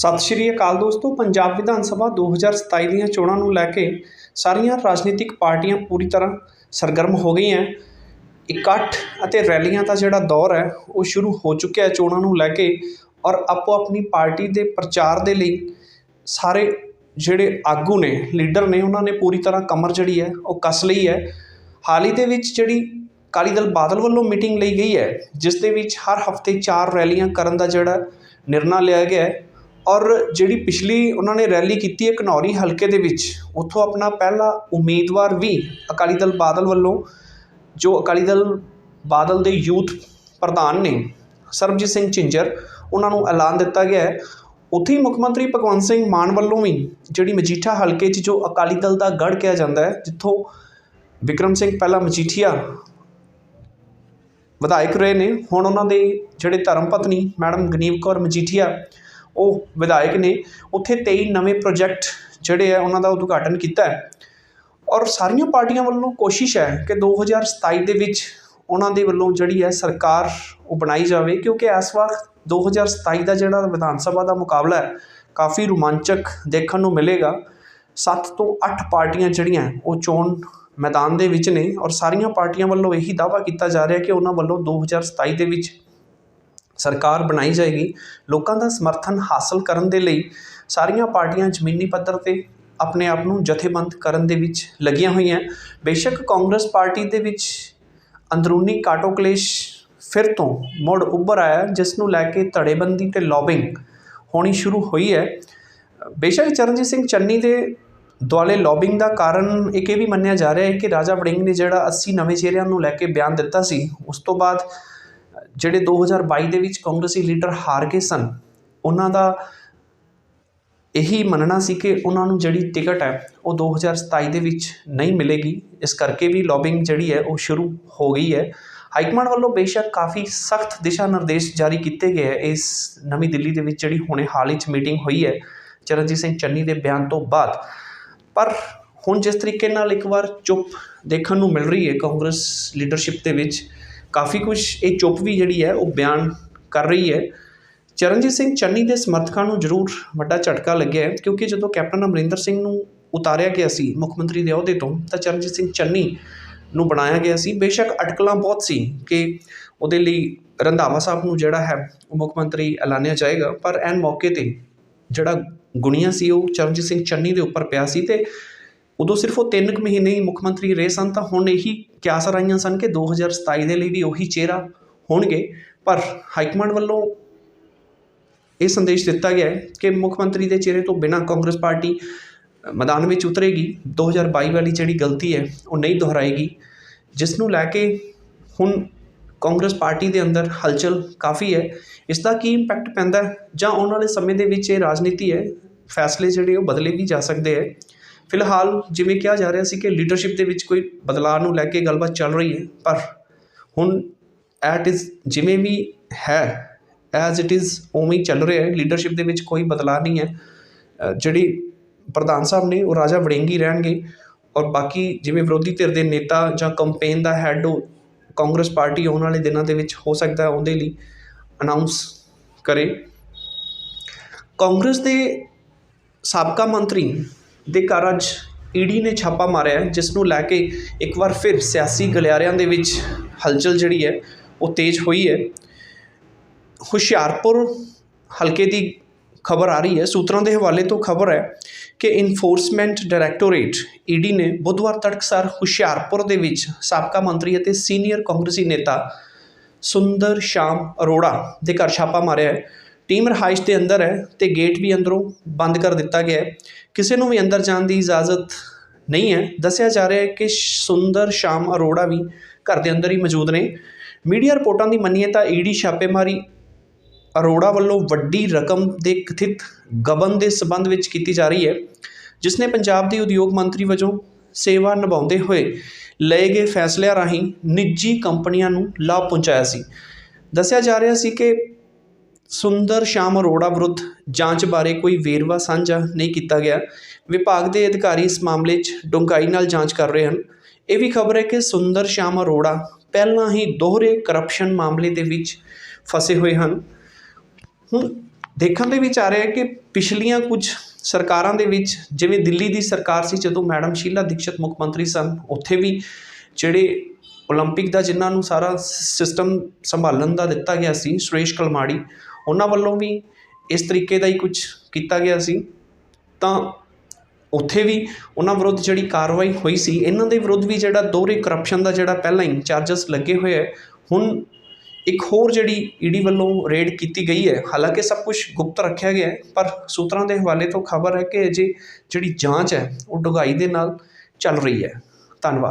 ਸਤਿ ਸ਼੍ਰੀ ਅਕਾਲ ਦੋਸਤੋ, ਪੰਜਾਬ ਵਿਧਾਨ ਸਭਾ 2027 ਦੀਆਂ ਚੋਣਾਂ ਨੂੰ ਲੈ ਕੇ ਸਾਰੀਆਂ ਰਾਜਨੀਤਿਕ ਪਾਰਟੀਆਂ ਪੂਰੀ ਤਰ੍ਹਾਂ ਸਰਗਰਮ ਹੋ ਗਈਆਂ। ਇਕੱਠ ਅਤੇ ਰੈਲੀਆਂ ਦਾ ਜਿਹੜਾ ਦੌਰ ਹੈ, ਉਹ ਸ਼ੁਰੂ ਹੋ ਚੁੱਕਿਆ ਹੈ ਚੋਣਾਂ ਨੂੰ ਲੈ ਕੇ ਔਰ ਆਪੋ ਆਪਣੀ ਪਾਰਟੀ ਦੇ ਪ੍ਰਚਾਰ ਦੇ ਲਈ ਸਾਰੇ ਜਿਹੜੇ ਆਗੂ ਨੇ, ਲੀਡਰ ਨੇ, ਉਹਨਾਂ ਨੇ ਪੂਰੀ ਤਰ੍ਹਾਂ ਕਮਰ ਜਿਹੜੀ ਹੈ, ਉਹ ਕੱਸ ਲਈ ਹੈ। ਹਾਲ ਹੀ ਦੇ ਵਿੱਚ ਜਿਹੜੀ ਅਕਾਲੀ ਦਲ ਬਾਦਲ ਵੱਲੋਂ ਮੀਟਿੰਗ ਲਈ ਗਈ ਹੈ, ਜਿਸ ਦੇ ਵਿੱਚ ਹਰ ਹਫ਼ਤੇ ਚਾਰ ਰੈਲੀਆਂ ਕਰਨ ਦਾ ਜਿਹੜਾ ਨਿਰਣਾ ਲਿਆ ਗਿਆ ਹੈ ਔਰ ਜਿਹੜੀ ਪਿਛਲੀ ਉਹਨਾਂ ਨੇ ਰੈਲੀ ਕੀਤੀ ਹੈ ਘਨੌਰੀ ਹਲਕੇ ਦੇ ਵਿੱਚ, ਉੱਥੋਂ ਆਪਣਾ ਪਹਿਲਾ ਉਮੀਦਵਾਰ ਵੀ ਅਕਾਲੀ ਦਲ ਬਾਦਲ ਵੱਲੋਂ, ਜੋ ਅਕਾਲੀ ਦਲ ਬਾਦਲ ਦੇ ਯੂਥ ਪ੍ਰਧਾਨ ਨੇ, ਸਰਬਜੀਤ ਸਿੰਘ ਝਿੰਜਰ, ਉਹਨਾਂ ਨੂੰ ਐਲਾਨ ਦਿੱਤਾ ਗਿਆ ਹੈ। ਉੱਥੇ ਹੀ ਮੁੱਖ ਮੰਤਰੀ ਭਗਵੰਤ ਸਿੰਘ ਮਾਨ ਵੱਲੋਂ ਵੀ ਜਿਹੜੀ ਮਜੀਠਾ ਹਲਕੇ 'ਚ ਜੋ ਅਕਾਲੀ ਦਲ ਦਾ ਗੜ੍ਹ ਕਿਹਾ ਜਾਂਦਾ ਹੈ, ਜਿੱਥੋਂ ਵਿਕਰਮ ਸਿੰਘ ਪਹਿਲਾ ਮਜੀਠੀਆ ਵਿਧਾਇਕ ਰਹੇ ਨੇ, ਹੁਣ ਉਹਨਾਂ ਦੇ ਜਿਹੜੇ ਧਰਮ ਪਤਨੀ ਮੈਡਮ ਗਨੀਵ ਕੌਰ ਮਜੀਠੀਆ ਉਹ ਵਿਧਾਇਕ ਨੇ, ਉੱਥੇ 23 ਨਵੇਂ ਪ੍ਰੋਜੈਕਟ ਜਿਹੜੇ ਆ, ਉਹਨਾਂ ਦਾ ਉਦਘਾਟਨ ਕੀਤਾ ਹੈ। ਔਰ ਸਾਰੀਆਂ ਪਾਰਟੀਆਂ ਵੱਲੋਂ ਕੋਸ਼ਿਸ਼ ਹੈ ਕਿ 2027 ਦੇ ਵਿੱਚ ਉਹਨਾਂ ਦੇ ਵੱਲੋਂ ਜਿਹੜੀ ਹੈ ਸਰਕਾਰ ਉਹ ਬਣਾਈ ਜਾਵੇ, ਕਿਉਂਕਿ ਇਸ ਵਕਤ 2027 ਦਾ ਜਿਹੜਾ ਵਿਧਾਨ ਸਭਾ ਦਾ ਮੁਕਾਬਲਾ ਹੈ, ਕਾਫੀ ਰੋਮਾਂਚਕ ਦੇਖਣ ਨੂੰ ਮਿਲੇਗਾ। 7 ਤੋਂ 8 ਪਾਰਟੀਆਂ ਜਿਹੜੀਆਂ, ਉਹ ਚੋਣ ਮੈਦਾਨ ਦੇ ਵਿੱਚ ਨੇ ਔਰ ਸਾਰੀਆਂ ਪਾਰਟੀਆਂ ਵੱਲੋਂ ਇਹੀ ਦਾਅਵਾ ਕੀਤਾ ਜਾ ਰਿਹਾ ਕਿ ਉਹਨਾਂ ਵੱਲੋਂ 2027 ਦੇ ਵਿੱਚ ਸਰਕਾਰ ਬਣਾਈ ਜਾਏਗੀ, ਲੋਕਾਂ ਦਾ ਸਮਰਥਨ ਹਾਸਲ ਕਰਨ ਦੇ ਲਈ ਸਾਰੀਆਂ ਪਾਰਟੀਆਂ ਜ਼ਮੀਨੀ ਪੱਧਰ ਤੇ ਆਪਣੇ ਆਪ ਨੂੰ ਜਥੇਬੰਦ ਕਰਨ ਦੇ ਵਿੱਚ ਲੱਗੀਆਂ ਹੋਈਆਂ। ਬੇਸ਼ੱਕ ਕਾਂਗਰਸ ਪਾਰਟੀ ਦੇ ਵਿੱਚ ਅੰਦਰੂਨੀ ਕਾਟੋ ਕਲੇਸ਼ ਫਿਰ ਤੋਂ ਮੁੜ ਉੱਭਰ ਆਇਆ, ਜਿਸ ਨੂੰ ਲੈ ਕੇ ਧੜੇਬੰਦੀ ਤੇ ਲੌਬਿੰਗ ਹੋਣੀ ਸ਼ੁਰੂ ਹੋਈ ਹੈ। ਬੇਸ਼ੱਕ ਚਰਨਜੀਤ ਸਿੰਘ ਚੰਨੀ ਦੇ ਦੁਆਲੇ ਲੌਬਿੰਗ ਦਾ ਕਾਰਨ ਇੱਕ ਇਹ ਵੀ ਮੰਨਿਆ ਜਾ ਰਿਹਾ ਹੈ ਕਿ ਰਾਜਾ ਵੜਿੰਗ ਨੇ ਜਿਹੜਾ 80 ਨਵੇਂ ਚਿਹਰਿਆਂ ਨੂੰ ਲੈ ਕੇ ਬਿਆਨ ਦਿੱਤਾ ਸੀ, ਉਸ ਤੋਂ ਬਾਅਦ ਜਿਹੜੇ 2022 ਦੇ ਵਿੱਚ ਕਾਂਗਰਸੀ ਲੀਡਰ ਹਾਰ ਗਏ ਸਨ, ਉਹਨਾਂ ਦਾ ਇਹੀ ਮੰਨਣਾ ਸੀ ਕਿ ਉਹਨਾਂ ਨੂੰ ਜਿਹੜੀ ਟਿਕਟ ਹੈ, ਉਹ 2027 ਦੇ ਵਿੱਚ ਨਹੀਂ ਮਿਲੇਗੀ। ਇਸ ਕਰਕੇ ਵੀ ਲੌਬਿੰਗ ਜਿਹੜੀ ਹੈ, ਉਹ ਸ਼ੁਰੂ ਹੋ ਗਈ ਹੈ। ਹਾਈਕਮਾਂਡ ਵੱਲੋਂ ਬੇਸ਼ੱਕ ਕਾਫੀ ਸਖਤ ਦਿਸ਼ਾ ਨਿਰਦੇਸ਼ ਜਾਰੀ ਕੀਤੇ ਗਏ ਹੈ। ਇਸ ਨਵੀਂ ਦਿੱਲੀ ਦੇ ਵਿੱਚ ਜਿਹੜੀ ਹੁਣੇ ਹਾਲ ਹੀ 'ਚ ਮੀਟਿੰਗ ਹੋਈ ਹੈ, ਚਰਨਜੀਤ ਸਿੰਘ ਚੰਨੀ ਦੇ ਬਿਆਨ ਤੋਂ ਬਾਅਦ। ਪਰ ਹੁਣ ਜਿਸ ਤਰੀਕੇ ਨਾਲ ਇੱਕ ਵਾਰ ਚੁੱਪ ਦੇਖਣ ਨੂੰ ਮਿਲ ਰਹੀ ਹੈ ਕਾਂਗਰਸ ਲੀਡਰਸ਼ਿਪ ਦੇ ਵਿੱਚ ਕਾਫੀ ਕੁਝ ਇਹ ਚੁੱਪ ਵੀ ਜਿਹੜੀ ਹੈ ਉਹ ਬਿਆਨ ਕਰ ਰਹੀ ਹੈ। ਚਰਨਜੀਤ ਸਿੰਘ ਚੰਨੀ ਦੇ ਸਮਰਥਕਾਂ ਨੂੰ ਜ਼ਰੂਰ ਵੱਡਾ ਝਟਕਾ ਲੱਗਿਆ ਕਿਉਂਕਿ ਜਦੋਂ ਕੈਪਟਨ ਅਮਰਿੰਦਰ ਸਿੰਘ ਨੂੰ ਉਤਾਰਿਆ ਗਿਆ ਸੀ ਮੁੱਖ ਮੰਤਰੀ ਦੇ ਅਹੁਦੇ ਤੋਂ, ਤਾਂ ਚਰਨਜੀਤ ਸਿੰਘ ਚੰਨੀ ਨੂੰ ਬਣਾਇਆ ਗਿਆ ਸੀ। ਬੇਸ਼ੱਕ ਅਟਕਲਾਂ ਬਹੁਤ ਸੀ ਕਿ ਉਹਦੇ ਲਈ ਰੰਧਾਵਾ ਸਾਹਿਬ ਨੂੰ ਜਿਹੜਾ ਹੈ ਉਹ ਮੁੱਖ ਮੰਤਰੀ ਐਲਾਨਿਆ ਜਾਏਗਾ, ਪਰ ਐਨ ਮੌਕੇ ਤੇ ਜਿਹੜਾ ਗੁਣੀਆਂ ਸੀ ਉਹ ਚਰਨਜੀਤ ਸਿੰਘ ਚੰਨੀ ਦੇ ਉੱਪਰ ਪਿਆ ਸੀ ਤੇ ਉਦੋਂ ਸਿਰਫ ਉਹ 3 ਕੁ ਮਹੀਨੇ ਹੀ ਮੁੱਖ ਮੰਤਰੀ ਰਹੇ ਸਨ, ਤਾਂ ਹੁਣ ਇਹੀ ਕਿਆਸ ਰਾਈਆਂ ਸਨ ਕਿ 2027 ਦੇ ਲਈ ਵੀ ਉਹੀ ਚਿਹਰਾ ਹੋਣਗੇ। ਪਰ ਹਾਈ ਕਮਾਂਡ ਵੱਲੋਂ ਇਹ ਸੰਦੇਸ਼ ਦਿੱਤਾ ਗਿਆ ਹੈ ਕਿ ਮੁੱਖ ਮੰਤਰੀ ਦੇ ਚਿਹਰੇ ਤੋਂ ਬਿਨਾਂ ਕਾਂਗਰਸ ਪਾਰਟੀ ਮੈਦਾਨ ਵਿੱਚ ਉਤਰੇਗੀ। 2022 ਵਾਲੀ ਜਿਹੜੀ ਗਲਤੀ ਹੈ, ਉਹ ਨਹੀਂ ਦੁਹਰਾਏਗੀ। ਜਿਸ ਨੂੰ ਲੈ ਕੇ ਹੁਣ ਕਾਂਗਰਸ ਪਾਰਟੀ ਦੇ ਅੰਦਰ ਹਲਚਲ ਕਾਫੀ ਹੈ। ਇਸ ਦਾ ਕੀ ਇੰਪੈਕਟ ਪੈਂਦਾ ਜਾਂ ਆਉਣ ਵਾਲੇ ਸਮੇਂ ਦੇ ਵਿੱਚ ਇਹ ਰਾਜਨੀਤੀ ਹੈ, ਫੈਸਲੇ ਜਿਹੜੇ ਉਹ ਬਦਲੇ ਵੀ ਜਾ ਸਕਦੇ ਹੈ। ਫਿਲਹਾਲ ਜਿਵੇਂ ਕਿਹਾ ਜਾ ਰਿਹਾ ਸੀ ਕਿ ਲੀਡਰਸ਼ਿਪ ਦੇ ਵਿੱਚ ਕੋਈ ਬਦਲਾਅ ਨੂੰ ਲੈ ਕੇ ਗੱਲਬਾਤ ਚੱਲ ਰਹੀ ਹੈ ਪਰ ਹੁਣ ਐਟ ਇਜ਼ ਜਿਵੇਂ ਵੀ ਹੈ ਐਜ਼ ਇਟ ਇਜ਼ ਉਵੇਂ ਹੀ ਚੱਲ ਰਿਹਾ ਹੈ ਲੀਡਰਸ਼ਿਪ ਦੇ ਵਿੱਚ ਕੋਈ ਬਦਲਾਅ ਨਹੀਂ ਹੈ। ਅ, ਜਿਹੜੀ ਪ੍ਰਧਾਨ ਸਾਹਿਬ ਨੇ ਉਹ ਰਾਜਾ ਵੜਿੰਗੀ ਰਹਿਣਗੇ ਔਰ ਬਾਕੀ ਜਿਵੇਂ ਵਿਰੋਧੀ ਧਿਰ ਦੇ ਨੇਤਾ ਜਾਂ ਕੰਪੇਨ ਦਾ ਹੈੱਡ ਉਹ ਕਾਂਗਰਸ ਪਾਰਟੀ ਆਉਣ ਵਾਲੇ ਦਿਨਾਂ ਦੇ ਵਿੱਚ ਹੋ ਸਕਦਾ ਹੈ ਉਹਦੇ ਲਈ ਅਨਾਉਂਸ ਕਰੇ। ਕਾਂਗਰਸ ਦੇ ਸਾਬਕਾ ਮੰਤਰੀ ਦੇ ਘਰ ਅੱਜ ਈਡੀ ਨੇ ਛਾਪਾ ਮਾਰਿਆ ਜਿਸ ਨੂੰ ਲੈ ਕੇ ਇੱਕ ਵਾਰ ਫਿਰ ਸਿਆਸੀ ਗਲਿਆਰਿਆਂ ਦੇ ਵਿੱਚ ਹਲਚਲ ਜਿਹੜੀ ਹੈ, ਉਹ ਤੇਜ਼ ਹੋਈ ਹੈ। ਹੁਸ਼ਿਆਰਪੁਰ ਹਲਕੇ ਦੀ ਖਬਰ ਆ ਰਹੀ ਹੈ। ਸੂਤਰਾਂ ਦੇ ਹਵਾਲੇ ਤੋਂ ਖਬਰ ਹੈ ਕਿ ਇਨਫੋਰਸਮੈਂਟ ਡਾਇਰੈਕਟੋਰੇਟ ਈਡੀ ਨੇ ਬੁੱਧਵਾਰ ਤੜਕਸਾਰ ਹੁਸ਼ਿਆਰਪੁਰ ਦੇ ਵਿੱਚ ਸਾਬਕਾ ਮੰਤਰੀ ਅਤੇ ਸੀਨੀਅਰ ਕਾਂਗਰਸੀ ਨੇਤਾ ਸੁੰਦਰ ਸ਼ਾਮ ਅਰੋੜਾ ਦੇ ਘਰ ਛਾਪਾ ਮਾਰਿਆ ਹੈ। ਟੀਮ ਰਹਾਇਸ਼ ਦੇ ਅੰਦਰ ਹੈ ਤੇ ਗੇਟ ਵੀ ਅੰਦਰੋਂ ਬੰਦ ਕਰ ਦਿੱਤਾ ਗਿਆ ਹੈ। ਕਿਸੇ ਨੂੰ ਵੀ ਅੰਦਰ ਜਾਣ ਦੀ ਇਜਾਜ਼ਤ ਨਹੀਂ ਹੈ। ਦੱਸਿਆ ਜਾ ਰਿਹਾ ਹੈ ਕਿ ਸੁੰਦਰ ਸ਼ਾਮ ਅਰੋੜਾ ਵੀ ਘਰ ਦੇ ਅੰਦਰ ਹੀ ਮੌਜੂਦ ਨੇ। ਮੀਡੀਆ ਰਿਪੋਰਟਾਂ ਦੀ ਮੰਨੀਏ ਤਾਂ ਈਡੀ ਛਾਪੇਮਾਰੀ ਅਰੋੜਾ ਵੱਲੋਂ ਵੱਡੀ ਰਕਮ ਦੇ ਕਥਿਤ ਗਬਨ ਦੇ ਸਬੰਧ ਵਿੱਚ ਕੀਤੀ ਜਾ ਰਹੀ ਹੈ, ਜਿਸ ਨੇ ਪੰਜਾਬ ਦੇ ਉਦਯੋਗ ਮੰਤਰੀ ਵਜੋਂ ਸੇਵਾ ਨਿਭਾਉਂਦੇ ਹੋਏ ਲਏ ਗਏ ਫੈਸਲਿਆਂ ਰਾਹੀਂ ਨਿੱਜੀ ਕੰਪਨੀਆਂ ਨੂੰ ਲਾਭ ਪਹੁੰਚਾਇਆ ਸੀ। ਦੱਸਿਆ ਜਾ ਰਿਹਾ ਸੀ ਕਿ ਸੁੰਦਰ ਸ਼ਾਮ ਅਰੋੜਾ ਵਿਰੁੱਧ ਜਾਂਚ ਬਾਰੇ ਕੋਈ ਵੇਰਵਾ ਸਾਂਝਾ ਨਹੀਂ ਕੀਤਾ ਗਿਆ ਵਿਭਾਗ ਦੇ ਅਧਿਕਾਰੀ ਇਸ ਮਾਮਲੇ 'ਚ ਡੂੰਘਾਈ ਨਾਲ ਜਾਂਚ ਕਰ ਰਹੇ ਹਨ ਇਹ ਵੀ ਖਬਰ ਹੈ ਕਿ ਸੁੰਦਰ ਸ਼ਾਮ ਅਰੋੜਾ ਪਹਿਲਾਂ ਹੀ ਦੋਹਰੇ ਕਰਪਸ਼ਨ ਮਾਮਲੇ ਦੇ ਵਿੱਚ ਫਸੇ ਹੋਏ ਹਨ ਹੁਣ ਦੇਖਣ ਦੇ ਵਿੱਚ ਆ ਰਿਹਾ ਹੈ ਕਿ ਪਿਛਲੀਆਂ ਕੁਝ ਸਰਕਾਰਾਂ ਦੇ ਵਿੱਚ ਜਿਵੇਂ ਦਿੱਲੀ ਦੀ ਸਰਕਾਰ ਸੀ ਜਦੋਂ ਮੈਡਮ ਸ਼ੀਲਾ ਦੀਕਸ਼ਤ ਮੁੱਖ ਮੰਤਰੀ ਸਨ ਉੱਥੇ ਵੀ ਜਿਹੜੇ 올림픽 ਦਾ ਜਿਨ੍ਹਾਂ ਨੂੰ ਸਾਰਾ ਸਿਸਟਮ ਸੰਭਾਲਣ ਦਾ ਦਿੱਤਾ ਗਿਆ ਸੀ ਸੁਰੇਸ਼ ਕਲਮਾੜੀ ਉਹਨਾਂ ਵੱਲੋਂ ਵੀ ਇਸ ਤਰੀਕੇ ਦਾ ਹੀ ਕੁਝ ਕੀਤਾ ਗਿਆ ਸੀ। ਤਾਂ ਉੱਥੇ ਵੀ ਉਹਨਾਂ ਵਿਰੁੱਧ ਜਿਹੜੀ ਕਾਰਵਾਈ ਹੋਈ ਸੀ, ਇਹਨਾਂ ਦੇ ਵਿਰੁੱਧ ਵੀ ਜਿਹੜਾ ਦੋਹਰੇ ਕਰਪਸ਼ਨ ਦਾ ਜਿਹੜਾ ਪਹਿਲਾਂ ਹੀ ਚਾਰਜਸ ਲੱਗੇ ਹੋਏ ਹੈ, ਹੁਣ ਇੱਕ ਹੋਰ ਜਿਹੜੀ ਈਡੀ ਵੱਲੋਂ ਰੇਡ ਕੀਤੀ ਗਈ ਹੈ। ਹਾਲਾਂਕਿ ਸਭ ਕੁਝ ਗੁਪਤ ਰੱਖਿਆ ਗਿਆ ਹੈ, ਪਰ ਸੂਤਰਾਂ ਦੇ ਹਵਾਲੇ ਤੋਂ ਖਬਰ ਹੈ ਕਿ ਅਜੇ ਜਿਹੜੀ ਜਾਂਚ ਹੈ, ਉਹ ਡੂੰਘਾਈ ਦੇ ਨਾਲ ਚੱਲ ਰਹੀ ਹੈ। ਧੰਨਵਾਦ।